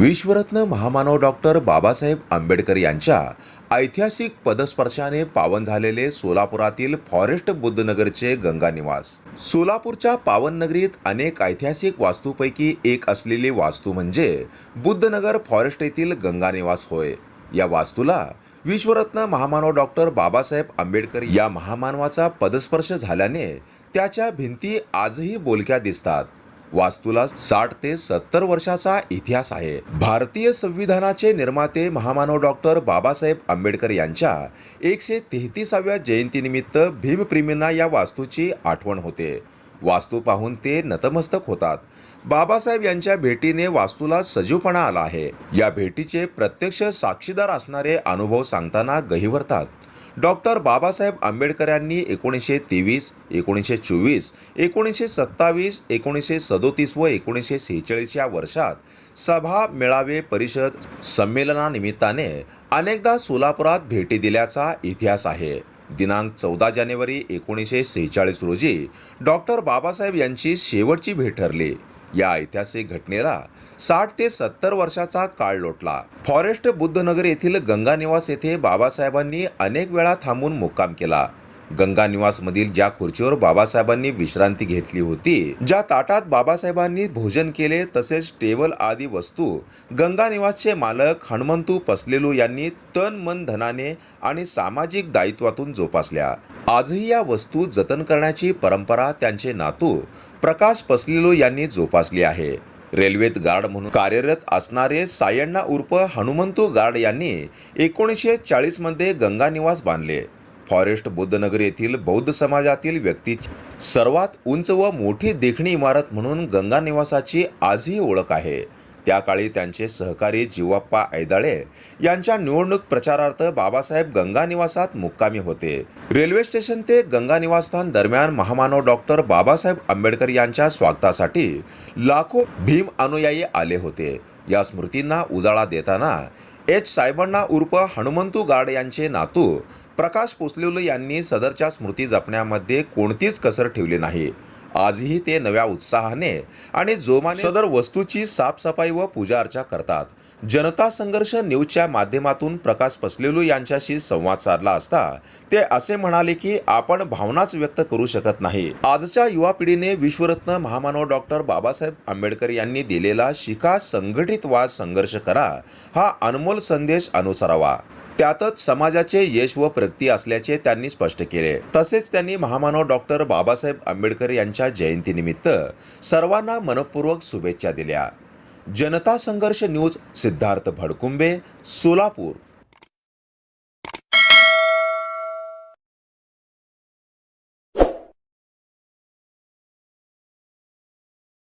विश्वरत्न महामानव डॉक्टर बाबासाहेब आंबेडकर यांच्या ऐतिहासिक पदस्पर्शाने पावन झालेले सोलापुरातील फॉरेस्ट बुद्धनगरचे गंगा निवास सोलापूरच्या पावन नगरीत अनेक ऐतिहासिक वास्तूपैकी एक असलेली वास्तू म्हणजे बुद्धनगर फॉरेस्ट येथील गंगा निवास होय. या वास्तूला विश्वरत्न महामानव डॉक्टर बाबासाहेब आंबेडकर या महामानवाचा पदस्पर्श झाल्याने त्याच्या भिंती आजही बोलक्या दिसतात. वास्तूला साठ ते सत्तर वर्षाचा इतिहास आहे. भारतीय संविधानाचे निर्माते महामानव डॉक्टर बाबासाहेब आंबेडकर यांच्या एकशे तेहतीसाव्या जयंतीनिमित्त भीमप्रेमींना या वास्तूची आठवण होते. वास्तू पाहून ते नतमस्तक होतात. बाबासाहेब यांच्या भेटीने वास्तूला सजीवपणा आला आहे. या भेटीचे प्रत्यक्ष साक्षीदार असणारे अनुभव सांगताना गहिवरतात. डॉक्टर बाबासाहेब आंबेडकर यांनी एकोणीसशे तेवीस एकोणीसशे चोवीस एकोणीसशे सत्तावीस एकोणीसशे सदोतीस व एकोणीसशे सेहेचाळीस या वर्षात सभा मेळावे परिषद संमेलनानिमित्ताने अनेकदा सोलापुरात भेटी दिल्याचा इतिहास आहे. दिनांक चौदा जानेवारी एकोणीसशे सेहेचाळीस रोजी डॉक्टर बाबासाहेब यांची शेवटची भेट ठरली. या ऐतिहासिक घटनेला साठ ते सत्तर वर्षाचा काळ लोटला. फॉरेस्ट बुद्धनगर येथील गंगानिवास येथे बाबासाहेबांनी अनेक वेळा थांबून मुक्काम केला. गंगानिवासमधील ज्या खुर्चीवर बाबासाहेबांनी विश्रांती घेतली होती ज्या ताटात बाबासाहेबांनी भोजन केले तसेच टेबल आदी वस्तू गंगानिवासचे मालक हनुमंतू पसलेलू यांनी तन मन धनाने आणि सामाजिक दायित्वातून जोपासल्या. आजही या वस्तू जतन करण्याची परंपरा त्यांचे नातू प्रकाश पसलेलो यांनी जोपासली आहे. रेल्वेत गार्ड म्हणून कार्यरत असणारे सायण्णा उर्फ हनुमंतू गार्ड यांनी एकोणीसशे चाळीसमध्ये गंगा निवास बांधले. फॉरेस्ट बुद्धनगर येथील बौद्ध समाजातील व्यक्तीची सर्वात उंच व मोठी देखणी इमारत म्हणून गंगा निवासाची आजही ओळख आहे. त्या काळी त्यांचे सहकारी जीवाप्पा ऐदाळे यांच्या निवडणूक प्रचारार्थ बाबासाहेब गंगा निवासात मुक्कामी होते. रेल्वे स्टेशन ते गंगा निवासस्थान दरम्यान महामानव डॉक्टर बाबासाहेब आंबेडकर यांच्या स्वागतासाठी लाखो भीम अनुयायी आले होते. या स्मृतींना उजाळा देताना एच साहेबांना उर्फ हनुमंतू गार्ड यांचे नातू प्रकाश पोसलेलो यांनी सदरच्या स्मृती जपण्यामध्ये कोणतीच कसर ठेवली नाही. आजही ते नव्या उत्साहाने आणि जोमाने सदर वस्तूची साफसफाई व पूजा अर्चा करतात. जनता संघर्ष न्यूजच्या माध्यमातून प्रकाश पसलेलू यांच्याशी संवाद साधला असता ते असे म्हणाले की आपण भावनाच व्यक्त करू शकत नाही. आजच्या युवा पिढीने विश्वरत्न महामानव डॉक्टर बाबासाहेब आंबेडकर यांनी दिलेला शिका संघटित वाद संघर्ष करा हा अनमोल संदेश अनुसरावा. त्यातच समाजाचे यश व प्रगती असल्याचे त्यांनी स्पष्ट केले. तसेच त्यांनी महामानव डॉक्टर बाबासाहेब आंबेडकर यांच्या जयंतीनिमित्त सर्वांना मनपूर्वक शुभेच्छा दिल्या. जनता संघर्ष न्यूज सिद्धार्थ भडकुंबे सोलापूर.